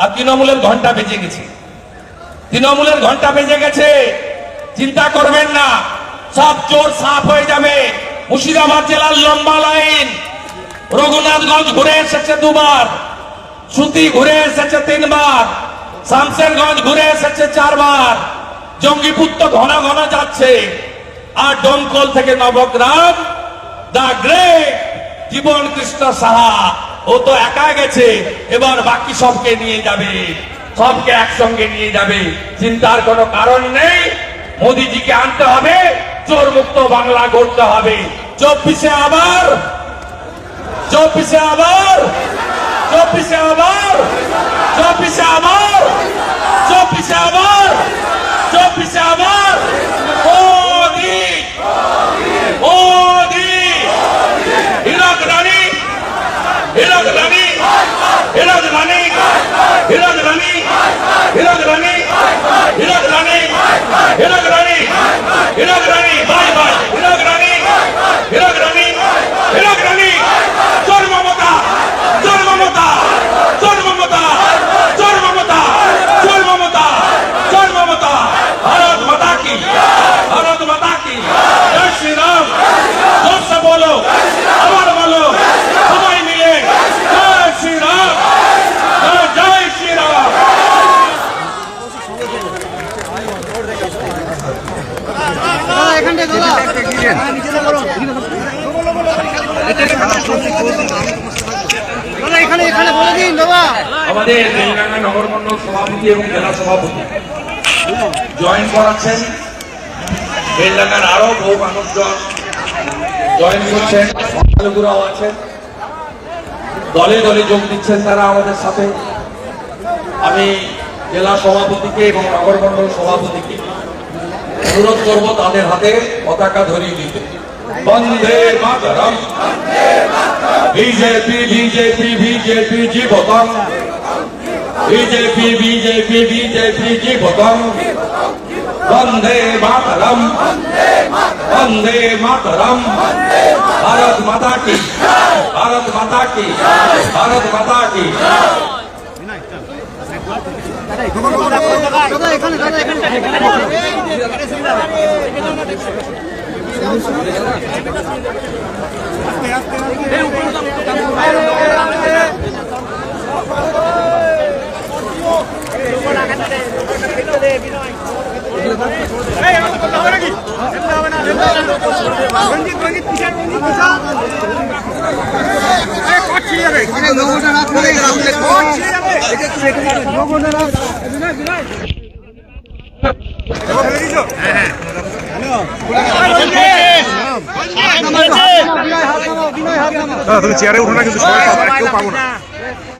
আর তৃণমূলের ঘণ্টা বেজে গেছে। তৃণমূলের ঘণ্টা বেজে গেছে। চিন্তা করবেন না। সব চোর সাফ হয়ে যাবে। মুর্শিদাবাদ জেলার লম্বা লাইন। রঘুনাথগঞ্জ ঘুরে এসেছে দুবার। সুতি ঘুরে এসেছে তিনবার। শামসেরগঞ্জ ঘুরে এসেছে চারবার। জঙ্গিপুর তো ঘন ঘন যাচ্ছে। আর ডোমকল থেকে নবগ্রাম দা গ্রেট জীবন কৃষ্ণ সাহা। ও তো একা গেছে, এবার বাকি সবকে নিয়ে যাবে। সবকে একসঙ্গে নিয়ে যাবে। চিন্তার কোনো কারণ নেই। মোদিজিকে আনতে হবে চোর মুক্ত বাংলা গড়তে হবে। চব্বিশে আবার চব্বিশে আবার আমাদের বেলডাঙ্গা নগর মন্ডল সভাপতি এবং জেলা সভাপতি জয়েন করাচ্ছেন। বেলডাঙ্গার আরও বহু মানুষজন জয়েন করছেন সংখ্যালঘুরাও আছেন। দলে দলে যোগ দিচ্ছেন তারা আমাদের সাথে। আমি জেলা সভাপতিকে এবং নগর মন্ডল সভাপতিকে অনুরোধ করব তাদের হাতে পতাকা ধরিয়ে দিতে। বন্দে মাতরম। বিজেপি বিজেপি বিজেপি, জীবতম। বিজেপি বিজেপি বিজেপি, জীবতম। বন্দে মাতরম। বন্দে মাতরম। ভারত মাতা কি? ভারত মাতা কি? ভারত মাতা কি? এখানে দাদা এখানে নগদা রাখ নগদা রাখ তুমি চেয়ারে উঠো না কিন্তু সবাই কেউ পাবো না